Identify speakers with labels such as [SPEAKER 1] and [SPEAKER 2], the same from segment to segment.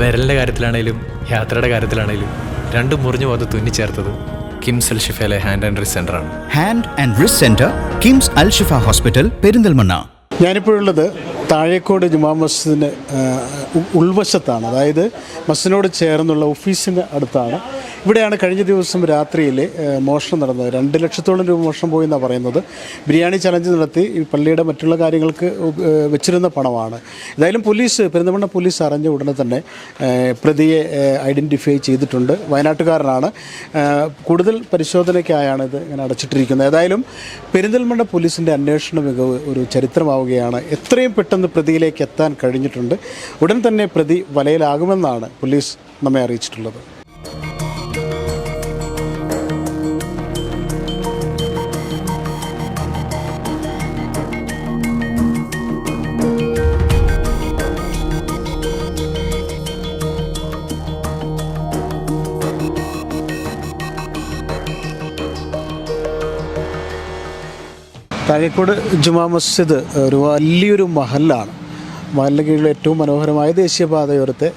[SPEAKER 1] വിരലിന്റെ കാര്യത്തിലാണേലും യാത്രയുടെ കാര്യത്തിലാണേലും രണ്ടും മുറിഞ്ഞു പോകാതെ തുന്നിച്ചേർത്തത് കിംസ് അൽ ഷിഫയിലെ hand and wrist സെന്ററാണ്
[SPEAKER 2] hand and wrist centre KIMS Al Shifa hospital Perinthalmanna.
[SPEAKER 3] ഞാനിപ്പോഴുള്ളത് Thazhekode ജുമാ മസ്ജിദിന് ഉൾവശത്താണ്. അതായത് മസ്ജിദിനോട് ചേർന്നുള്ള ഓഫീസിന് അടുത്താണ്. ഇവിടെയാണ് കഴിഞ്ഞ ദിവസം രാത്രിയിൽ മോഷണം നടന്നത്. രണ്ട് ലക്ഷത്തോളം രൂപ മോഷണം പോയി എന്നാണ് പറയുന്നത്. ബിരിയാണി ചലഞ്ച് നടത്തി ഈ പള്ളിയുടെ മറ്റുള്ള കാര്യങ്ങൾക്ക് വെച്ചിരുന്ന പണമാണ്. ഏതായാലും പോലീസ് പെരുന്തമണ്ണ പോലീസ് അറിഞ്ഞ ഉടനെ തന്നെ പ്രതിയെ ഐഡന്റിഫൈ ചെയ്തിട്ടുണ്ട്. വയനാട്ടുകാരനാണ്. കൂടുതൽ പരിശോധനയ്ക്കായാണ് ഇത് ഇങ്ങനെ അടച്ചിട്ടിരിക്കുന്നത്. ഏതായാലും പെരിന്തൽമണ്ണ പോലീസിന്റെ അന്വേഷണ മികവ് ഒരു ചരിത്രമാവുകയാണ്. എത്രയും പെട്ടെന്ന് പ്രതിയിലേക്ക് എത്താൻ കഴിഞ്ഞിട്ടുണ്ട്. ഉടൻ തന്നെ പ്രതി വലയിലാകുമെന്നാണ് പോലീസ് നമ്മെ അറിയിച്ചിട്ടുള്ളത്. താഴേക്കോട് ജുമാ മസ്ജിദ് ഒരു വലിയൊരു മഹലാണ് മഹലിന് കീഴിൽ ഏറ്റവും മനോഹരമായ ദേശീയപാതയോരത്തെ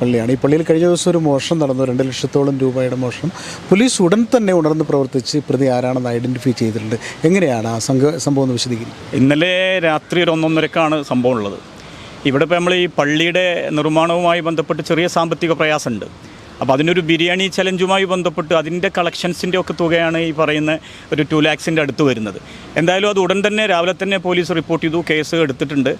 [SPEAKER 3] പള്ളിയാണ്. ഈ പള്ളിയിൽ കഴിഞ്ഞ ദിവസം ഒരു മോഷണം നടന്നു. രണ്ട് ലക്ഷത്തോളം രൂപയുടെ മോഷണം. പോലീസ് ഉടൻ തന്നെ ഉണർന്ന് പ്രവർത്തിച്ച് പ്രതി ആരാണെന്ന് ഐഡന്റിഫൈ ചെയ്തിട്ടുണ്ട്. എങ്ങനെയാണ് ആ സംഘ സംഭവം എന്ന് വിശദീകരിക്കും.
[SPEAKER 4] ഇന്നലെ രാത്രി ഒരു ഒന്നൊന്നരക്കാണ് സംഭവം ഉള്ളത്. ഇവിടെ ഇപ്പോൾ നമ്മൾ ഈ പള്ളിയുടെ നിർമ്മാണവുമായി ബന്ധപ്പെട്ട് ചെറിയ സാമ്പത്തിക പ്രയാസമുണ്ട്. അപ്പോൾ അതിനൊരു ബിരിയാണി ചലഞ്ചുമായി ബന്ധപ്പെട്ട് അതിന്റെ കളക്ഷൻസിന്റെ ഒക്കെ തുകയാണ് ഈ പറയുന്ന ഒരു ടു ലാക്സിന്റെ അടുത്ത് വരുന്നത്. എന്തായാലും അത് ഉടൻ തന്നെ രാവിലെ തന്നെ പോലീസ് റിപ്പോർട്ട് ചെയ്തു കേസ് എടുത്തിട്ടുണ്ട്.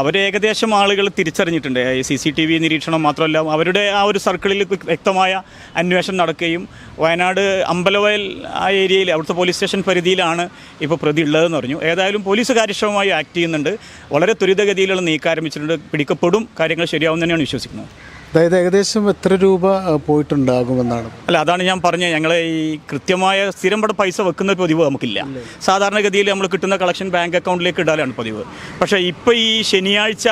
[SPEAKER 4] അവർ ഏകദേശം ആളുകൾ തിരിച്ചറിഞ്ഞിട്ടുണ്ട്. സി സി ടി വി നിരീക്ഷണം മാത്രമല്ല അവരുടെ ആ ഒരു സർക്കിളിൽ വ്യക്തമായ അന്വേഷണം നടക്കുകയും വയനാട് അമ്പലവയൽ ആ ഏരിയയിൽ അവിടുത്തെ പോലീസ് സ്റ്റേഷൻ പരിധിയിലാണ് ഇപ്പോൾ പ്രതി ഉള്ളതെന്ന് പറഞ്ഞു. ഏതായാലും പോലീസ് കാര്യക്ഷമമായി ആക്ട് ചെയ്യുന്നുണ്ട്. വളരെ ത്വരിതഗതിയിലുള്ള നീക്കം ആരംഭിച്ചിട്ടുണ്ട്. പിടിക്കപ്പെടും. കാര്യങ്ങൾ ശരിയാവും തന്നെയാണ് വിശ്വസിക്കുന്നത്.
[SPEAKER 3] അതായത് ഏകദേശം എത്ര രൂപ പോയിട്ടുണ്ടാകുമെന്നാണ്?
[SPEAKER 4] അല്ല അതാണ് ഞാൻ പറഞ്ഞത്. ഞങ്ങൾ ഈ കൃത്യമായ സ്ഥിരം ഇവിടെ പൈസ വെക്കുന്ന പതിവ് നമുക്കില്ല. സാധാരണഗതിയിൽ നമ്മൾ കിട്ടുന്ന കളക്ഷൻ ബാങ്ക് അക്കൗണ്ടിലേക്ക് ഇടാനാണ് പതിവ്. പക്ഷേ ഇപ്പോൾ ഈ ശനിയാഴ്ച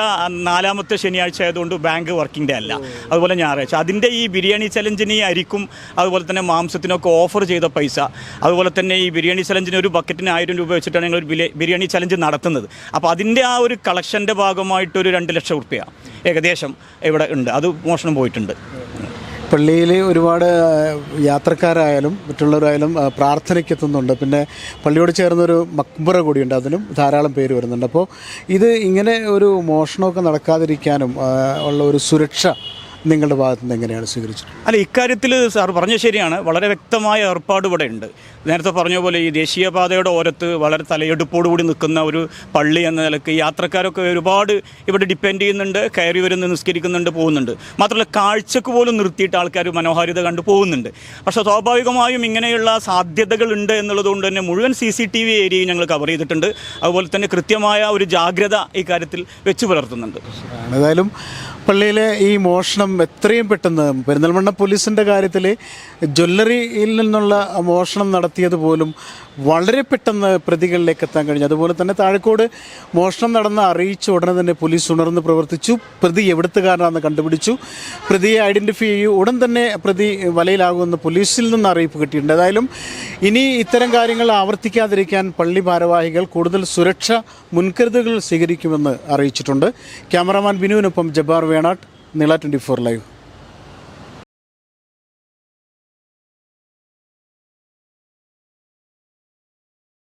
[SPEAKER 4] നാലാമത്തെ ശനിയാഴ്ച ആയതുകൊണ്ട് ബാങ്ക് വർക്കിംഗ് ഡേ അല്ല. അതുപോലെ ഞായറാഴ്ച. അതിന്റെ ഈ ബിരിയാണി ചലഞ്ചിന് ഈ അരിക്കും അതുപോലെ തന്നെ മാംസത്തിനൊക്കെ ഓഫർ ചെയ്ത പൈസ അതുപോലെ തന്നെ ഈ ബിരിയാണി ചലഞ്ചിന് ഒരു ബക്കറ്റിന് ആയിരം രൂപ വെച്ചിട്ടാണ് ഞങ്ങൾ ബിരിയാണി ചലഞ്ച് നടത്തുന്നത്. അപ്പോൾ അതിന്റെ ആ ഒരു കളക്ഷന്റെ ഭാഗമായിട്ട് ഒരു രണ്ട് ലക്ഷം റുപ്യ ഏകദേശം ഇവിടെ ഉണ്ട്. അത് മോഷണം പോയിട്ടുണ്ട്.
[SPEAKER 3] പള്ളിയിൽ ഒരുപാട് യാത്രക്കാരായാലും മറ്റുള്ളവരായാലും പ്രാർത്ഥനയ്ക്ക് എത്തുന്നുണ്ട്. പിന്നെ പള്ളിയോട് ചേർന്നൊരു മക്ബറ കൂടിയുണ്ട്. അതിനും ധാരാളം പേര് വരുന്നുണ്ട്. അപ്പോൾ ഇത് ഇങ്ങനെ ഒരു മോഷണമൊക്കെ നടക്കാതിരിക്കാനും ഉള്ള ഒരു സുരക്ഷ നിങ്ങളുടെ ഭാഗത്ത് നിന്ന് എങ്ങനെയാണ് സ്വീകരിച്ചത്?
[SPEAKER 4] അല്ല ഇക്കാര്യത്തിൽ സാർ പറഞ്ഞ ശരിയാണ്. വളരെ വ്യക്തമായ ഏർപ്പാട് ഇവിടെ ഉണ്ട്. നേരത്തെ പറഞ്ഞ പോലെ ഈ ദേശീയപാതയുടെ ഓരത്ത് വളരെ തലയെടുപ്പോടുകൂടി നിൽക്കുന്ന ഒരു പള്ളി എന്ന നിലയ്ക്ക് യാത്രക്കാരൊക്കെ ഒരുപാട് ഇവിടെ ഡിപ്പെൻഡ് ചെയ്യുന്നുണ്ട് കയറി വരുന്ന നിസ്കരിക്കുന്നുണ്ട് പോകുന്നുണ്ട്. മാത്രമല്ല കാഴ്ചക്ക് പോലും നിർത്തിയിട്ട് ആൾക്കാർ മനോഹാരിത കണ്ട് പോകുന്നുണ്ട്. പക്ഷെ സ്വാഭാവികമായും ഇങ്ങനെയുള്ള സാധ്യതകൾ സാധ്യതകളുണ്ട് എന്നുള്ളതുകൊണ്ട് തന്നെ മുഴുവൻ സി സി ടി വി ഏരിയയും ഞങ്ങൾ കവർ ചെയ്തിട്ടുണ്ട്. അതുപോലെ തന്നെ കൃത്യമായ ഒരു ജാഗ്രത ഇക്കാര്യത്തിൽ വെച്ച് പുലർത്തുന്നുണ്ട്.
[SPEAKER 3] ഏതായാലും പള്ളിയിലെ ഈ മോഷണം എത്രയും പെട്ടെന്ന് പെരിന്തൽമണ്ണ പോലീസിന്റെ കാര്യത്തിൽ ജ്വല്ലറിയിൽ നിന്നുള്ള മോഷണം നടത്തിയത് പോലും വളരെ പെട്ടെന്ന് പ്രതികളിലേക്ക് എത്താൻ കഴിഞ്ഞു. അതുപോലെ തന്നെ താഴെക്കോട് മോഷണം നടന്ന അറിയിച്ച ഉടനെ തന്നെ പോലീസ് ഉണർന്ന് പ്രവർത്തിച്ചു. പ്രതി എവിടുത്തുകാരനാണെന്ന് കണ്ടുപിടിച്ചു. പ്രതിയെ ഐഡന്റിഫൈ ചെയ്യൂ. ഉടൻ തന്നെ പ്രതി വലയിലാകുമെന്ന് പോലീസിൽ നിന്ന് അറിയിപ്പ് കിട്ടിയിട്ടുണ്ട്. ഏതായാലും ഇനി ഇത്തരം കാര്യങ്ങൾ ആവർത്തിക്കാതിരിക്കാൻ പള്ളി ഭാരവാഹികൾ കൂടുതൽ സുരക്ഷ മുൻകരുതലുകൾ സ്വീകരിക്കുമെന്ന് അറിയിച്ചിട്ടുണ്ട്. ക്യാമറാമാൻ ബിനുവിനൊപ്പം ജബ്ബാർ വേണാട്ട് നീള ട്വന്റി ഫോർ ലൈവ്